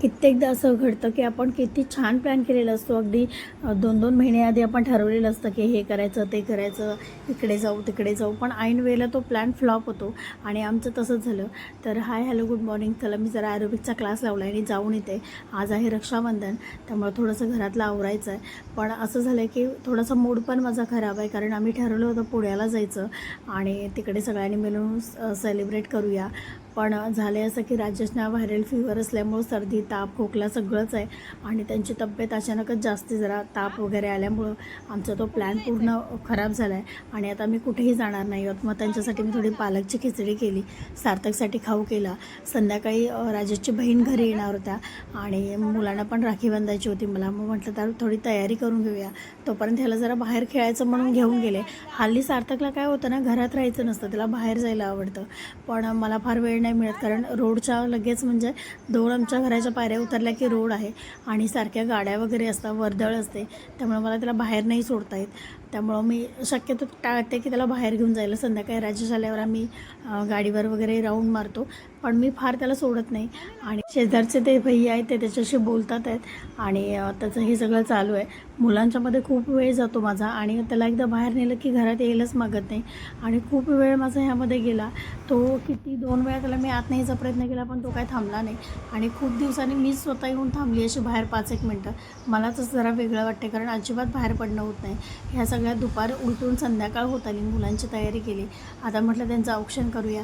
कित्येकदा असं घडतं की आपण किती छान प्लॅन केलेला असतो. अगदी दोन दोन महिने आधी आपण ठरवलेलं असतं की हे करायचं ते करायचं इकडे जाऊ तिकडे जाऊ. पण ऐन वेळेला तो प्लॅन फ्लॉप होतो. आणि आमचं तसंच झालं. तर हाय हॅलो गुड मॉर्निंग चला मी जरा ॲरोबिकचा क्लास लावला आणि जाऊन येते आज आहे रक्षाबंधन. त्यामुळे थोडंसं घरातलं आवरायचं आहे पण असं झालं की थोडासा मूड पण माझा खराब आहे. कारण आम्ही ठरवलं होतं पुण्याला जायचं. आणि तिकडे सगळ्यांनी मिळून सेलिब्रेट करूया. पण झालं असं की राजेशना व्हायरल फीवर असल्यामुळं सर्दी ताप खोकला सगळंच आहे. आणि त्यांची तब्येत अचानकच जास्ती जरा ताप वगैरे आल्यामुळं आमचा तो प्लॅन पूर्ण खराब झाला आहे आणि आता मी कुठेही जाणार नाही आहोत. मग त्यांच्यासाठी मी थोडी पालकची खिचडी केली सार्थकसाठी खाऊ केला. संध्याकाळी राजेशची बहीण घरी येणार होत्या आणि मुलांना पण राखी बांधायची होती मला. मग म्हटलं तर थोडी तयारी करून घेऊया. तोपर्यंत ह्याला जरा बाहेर खेळायचं म्हणून घेऊन गेले. हल्ली सार्थकला काय होतं ना घरात राहायचं नसतं. त्याला बाहेर जायला आवडतं. पण मला फार वेळ नाही मिळत. कारण रोडच्या लगेच म्हणजे दोन आमच्या घराच्या पायऱ्या उतरल्या की रोड आहे. आणि सारख्या गाड्या वगैरे असतात वर्दळ असते. त्यामुळे मला त्याला बाहेर नाही सोडता येत. त्यामुळं मी शक्यतो टाळते की त्याला बाहेर घेऊन जायला. संध्याकाळी राजेश आल्यावर आम्ही गाडीवर वगैरे राऊंड मारतो. पण मी फार त्याला सोडत नाही. आणि शेजारचे ते भैया आहेत ते त्याच्याशी बोलतात आहेत. आणि त्याचं हे सगळं चालू आहे. मुलांच्यामध्ये खूप वेळ जातो माझा. आणि त्याला एकदा बाहेर नेलं की घरात यायलाच मागत नाही. आणि खूप वेळ माझा ह्यामध्ये गेला. तो किती दोन वेळा त्याला मी आत न्यायचा प्रयत्न केला पण तो काय थांबला नाही. आणि खूप दिवसांनी मी स्वतः येऊन थांबली अशी बाहेर पाच एक मिनटं. मला तसं जरा वेगळं वाटते कारण अजिबात बाहेर पडणं होत नाही. ह्या सगळ्या दुपार उलटून संध्याकाळ होत आली मुलांची तयारी केली. आता म्हटलं त्यांचं औक्षण करूया.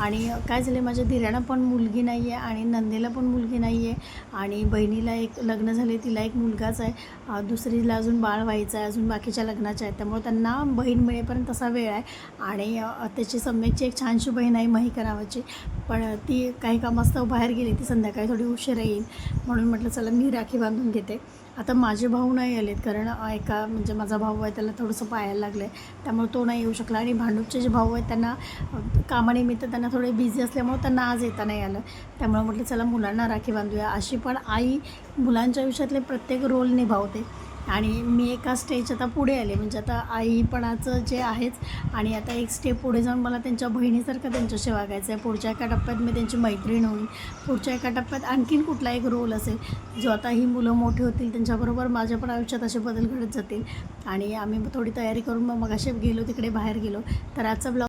आणि काय झालं माझ्या दिराणं पण मुलगी नाही आहे आणि नंदेला पण मुलगी नाही आहे आणि बहिणीला एक लग्न झाले तिला एक मुलगाच आहे. दुसरीला अजून बाळ व्हायचं आहे अजून बाकीच्या लग्नाच्या आहेत. त्यामुळे त्यांना बहीण मिळेपर्यंत तसा वेळ आहे. आणि त्याची सम्यकची एक छानशी बहीण आहे मही करावाची. पण ती काही कामास्तव बाहेर गेली ती संध्याकाळी थोडी उशिरा येईल म्हणून म्हटलं चला मी राखी बांधून घेते. आता माझे भाऊ नाही आलेत कारण एका म्हणजे माझा भाऊ आहे त्याला थोडंसं पायाला लागलं आहे त्यामुळे तो नाही येऊ शकला आणि भांडूपचे जे भाऊ आहेत त्यांना कामानिमित्त त्यांना थोडे बिझी असल्यामुळे त्यांना आज येता नाही आलं. त्यामुळे म्हटलं चला मुलांना राखी बांधूया. अशी पण आई मुलांच्या आयुष्यातले प्रत्येक रोल निभावते. आणि मी एका स्टेज आता पुढे आले. म्हणजे आता आईपणाचं जे आहेच आणि आता एक स्टेप पुढे जाऊन मला त्यांच्या बहिणीसारखं त्यांच्याशी वागायचं आहे. पुढच्या एका टप्प्यात मी त्यांची मैत्रीण होईल पुढच्या एका टप्प्यात आणखीन कुठला एक रोल असेल जो आता ही मुलं मोठी होतील त्यांच्याबरोबर माझ्या पण आयुष्यात असे बदल घडत जातील. आणि आम्ही थोडी तयारी करून मग मगाशी गेलो तिकडे बाहेर गेलो. तर आजचा ब्लॉग